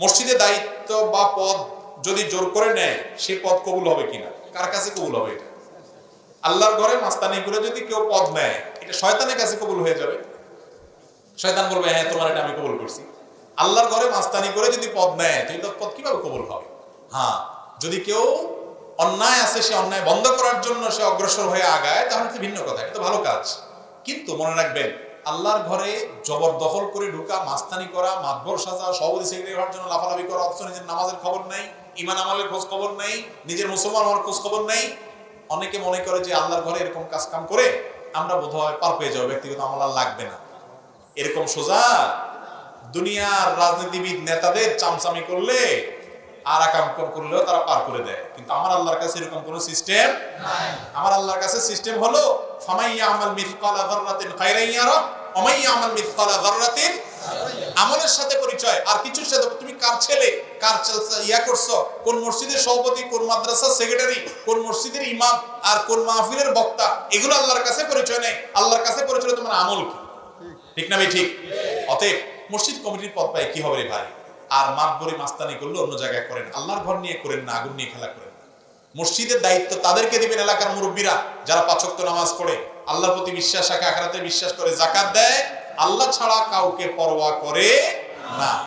মসজিদে দায়িত্ব বা পদ যদি জোর করে নেয়, সে পদ কবুল হবে কিনা? কার কাছে কবুল হবে এটা? আল্লাহর ঘরে মাস্তানি করে যদি কেউ পদ নেয়, এটা শয়তানের কাছে কবুল হয়ে যাবে? শয়তান বলবে হ্যাঁ তোমার এটা আমি কবুল করছি। আল্লাহর ঘরে মাস্তানি করে যদি পদ নেয় তো এটা পদ কীভাবে কবুল হবে? হ্যাঁ যদি কেউ অন্যায় আছে, সে অন্যায় বন্ধ করার জন্য সে অগ্রসর হয়ে আগায়, তাহলে ভিন্ন কথা, এটা তো ভালো কাজ। কিন্তু মনে রাখবেন আল্লাহর ঘরে জবরদখল করে ঢুকা, মাস্তানি করা, মাতবর সাজা সভাপতি সেক্রেটারি হওয়ার জন্য লাফালাফি করা, অথচ নিজের নামাজের খবর নাই ইমান আমলের খোঁজ খবর নাই, নিজের মুসলমান হওয়ার খোঁজ খবর নাই। অনেকে মনে করে যে আল্লাহর ঘরে এরকম কাজ কাম করে আমরা বোধহয় পার পেয়ে যাব, ব্যক্তিগত আমল আর লাগবে না। এরকম সোজা দুনিয়ার রাজনীতিবিদ নেতাদের চামচামি করলে আর আকাম করলেও তারা পার করে দেয়। কিন্তু আমার আল্লাহর কাছে এরকম কোনো সিস্টেম আমার আল্লাহর কাছে সিস্টেম হলো, ফামাইয়া আমাল মিসকালা যাররাতিন খায়রান ইয়ারা আমাল আমলের সাথে পরিচয়, আর সাথে। তুমি কার ছেলে? কার ইয়া করছ? কোন মসজিদের সভাপতি, কোন মাদ্রাসার সেক্রেটারি, কোন মসজিদের ইমাম, আর কোন মাহফিলের বক্তা? এগুলো আল্লাহর কাছে পরিচয় নেই। আল্লাহর কাছে পরিচয় তোমার আমল কি? ঠিক না ভাই, ঠিক? অতএব মসজিদ কমিটির পদ পায়, কি হবে রে ভাই? আর মাতবরি মাস্তানি করলে অন্য জায়গায় করেন। আল্লাহর ঘর নিয়ে করেন না, আগুন নিয়ে খেলা করেন। মসজিদের দায়িত্ব তাদেরকে দিবেন এলাকার মুরব্বীরা, যারা পাঁচক্ত নামাজ পড়ে। আল্লাহর প্রতি বিশ্বাস রাখে, আখরাতে বিশ্বাস করে জাকাত দেয়। আল্লাহ ছাড়া কাউকে পরোয়া করে না।